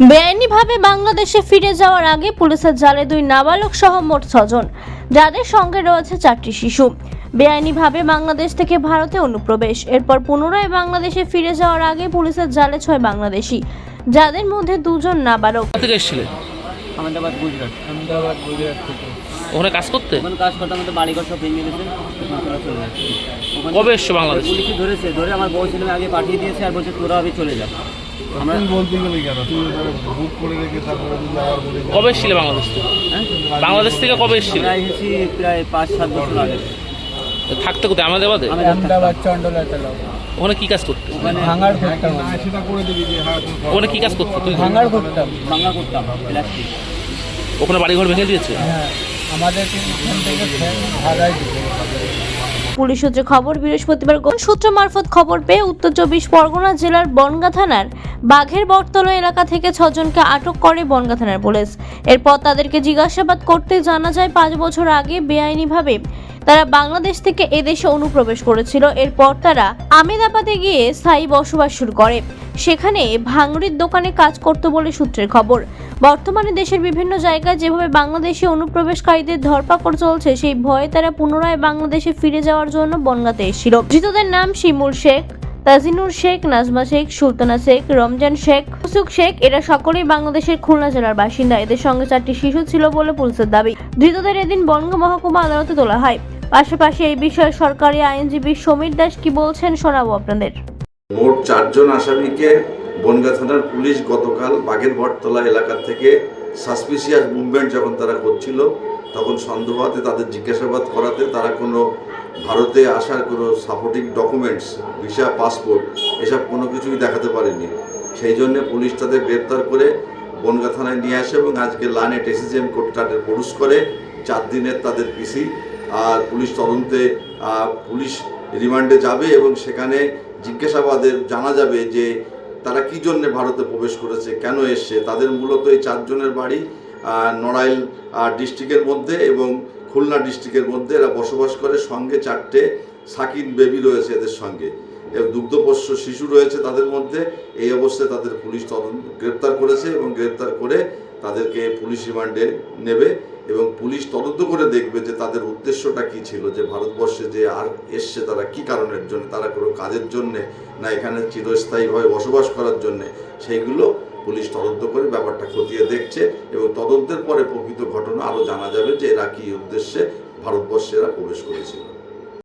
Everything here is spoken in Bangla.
বেআইনিভাবে বাংলাদেশে ফিরে যাওয়ার আগে পুলিশের জালে দুই নাবালক সহ মোট ছজন যাদের সঙ্গে রয়েছে চারটি শিশু। বেআইনিভাবে বাংলাদেশ থেকে ভারতে অনুপ্রবেশ। এরপর পুনরায় বাংলাদেশে ফিরে যাওয়ার আগে পুলিশের জালে ছয় বাংলাদেশি যাদের মধ্যে দুজন নাবালক। থেকে এসেছিলেন? আহমেদাবাদ গুজরাট। আহমেদাবাদ গুজরাট থেকে। ওখানে কাজ করতে? ওখানে কাজ করতে আমাদের বাড়িঘর সব ভেঙে গেছে। ওখান চলে যাচ্ছে। কবে এসছো বাংলাদেশ? পুলিশে ধরেছে। ধরে আমার বউ ছেলে আগে পাঠিয়ে দিয়েছে আর বলছে তোরা আমি চলে যা। আমরা বলতে গেলে কেন বুক করে রেখে তারপরে তুই আবার বলে কবে এসেছিলে বাংলাদেশ থেকে? হ্যাঁ? বাংলাদেশ থেকে কবে এসেছিলে? এসেছি প্রায় পাঁচ সাত বছর আগে। থাকতে কোথায়? আমাদের চন্ডলাতে ওখানে কি কাজ করতে? ওখানে ভাঙার করতাম সেটা করে দিবি যে হ্যাঁ তুমি ওখানে কি কাজ করতে? তুই ভাঙার করতাম বাংলা করতাম প্লাস্টিক ওখানে বাড়িঘর ভেঙে দিয়েছে? হ্যাঁ পুলিশ সূত্রে খবর, বৃহস্পতিবার গোপন সূত্র মারফত খবর পেয়ে উত্তর চব্বিশ পরগনা জেলার বনগা থানার বাঘের বটতলা এলাকা থেকে ছজনকে আটক করে বনগা থানার পুলিশ। এরপর তাদেরকে জিজ্ঞাসাবাদ করতে জানা যায়, পাঁচ বছর আগে বেআইনিভাবে তারা বাংলাদেশ থেকে এদেশে অনুপ্রবেশ করেছিল। এরপর তারা আমেদাবাদে গিয়ে স্থায়ী বসবাস শুরু করে। সেখানে ভাঙড়ির দোকানে কাজ করতো বলে সূত্রের খবর। বর্তমানে দেশের বিভিন্ন জায়গায় যেভাবে বাংলাদেশি অনুপ্রবেশকারীদের ধরপাকড় চলছে, সেই ভয়ে তারা পুনরায় বাংলাদেশে ফিরে যাওয়ার জন্য বনগাতে এসেছিল। ধৃতদের নাম শিমুল শেখ, তাজিনুর শেখ, নাজমা শেখ, সুলতানা শেখ, রমজান শেখ সুক শেখ, এরা সকলেই বাংলাদেশের খুলনা জেলার বাসিন্দা। এদের সঙ্গে চারটি শিশু ছিল বলে পুলিশের দাবি। ধৃতদের এদিন বনগা মহকুমা আদালতে তোলা হয়। পাশাপাশি এই বিষয়ে সরকারি আইনজীবী সমীর দাস কি বলছেন শোনাবো আপনাদের। মোট চারজন আসামিকে বনগা থানার পুলিশ গতকাল বাগের ভটতলা এলাকা থেকে সাসপিসিয়াস মুভমেন্ট যখন তারা করছিল, তখন সন্দেহাতে তাদের জিজ্ঞাসাবাদ করাতে তারা কোনো ভারতে আসার কোনো সাপোর্টিং ডকুমেন্টস ভিসা পাসপোর্ট এসব কোনো কিছুই দেখাতে পারেনি। সেই জন্য পুলিশ তাদের গ্রেপ্তার করে বনগা থানায় নিয়ে আসে এবং আজকে লানে টেসিজিএম কোর্ট তাদের প্রডিউস করে। চার দিনের তাদের পিসি আর পুলিশ তদন্তে পুলিশ রিমান্ডে যাবে এবং সেখানে জিজ্ঞাসাবাদের জানা যাবে যে তারা কি জন্যে ভারতে প্রবেশ করেছে? কেন এসছে? তাদের মূলত এই চারজনের বাড়ি নড়াইল ডিস্ট্রিক্টের মধ্যে এবং খুলনা ডিস্ট্রিক্টের মধ্যে এরা বসবাস করে। সঙ্গে চারটে সাকিন বেবি রয়েছে এদের সঙ্গে। দুগ্ধপোষ্য শিশু রয়েছে তাদের মধ্যে। এই অবস্থায় তাদের পুলিশ তদন্ত, গ্রেপ্তার করেছে এবং গ্রেপ্তার করে তাদেরকে পুলিশ রিমান্ডে নেবে। এবং পুলিশ তদন্ত করে দেখবে যে তাদের উদ্দেশ্যটা কি ছিল, যে ভারতবর্ষে যে আর এসছে তারা কি কারণের জন্য, তারা কোনো কাজের জন্যে না এখানে চিরস্থায়ীভাবে বসবাস করার জন্যে, সেইগুলো পুলিশ তদন্ত করে ব্যাপারটা খতিয়ে দেখছে এবং তদন্তের পরে প্রকৃত ঘটনা আরও জানা যাবে যে এরা কী উদ্দেশ্যে ভারতবর্ষে এরা প্রবেশ করেছিল।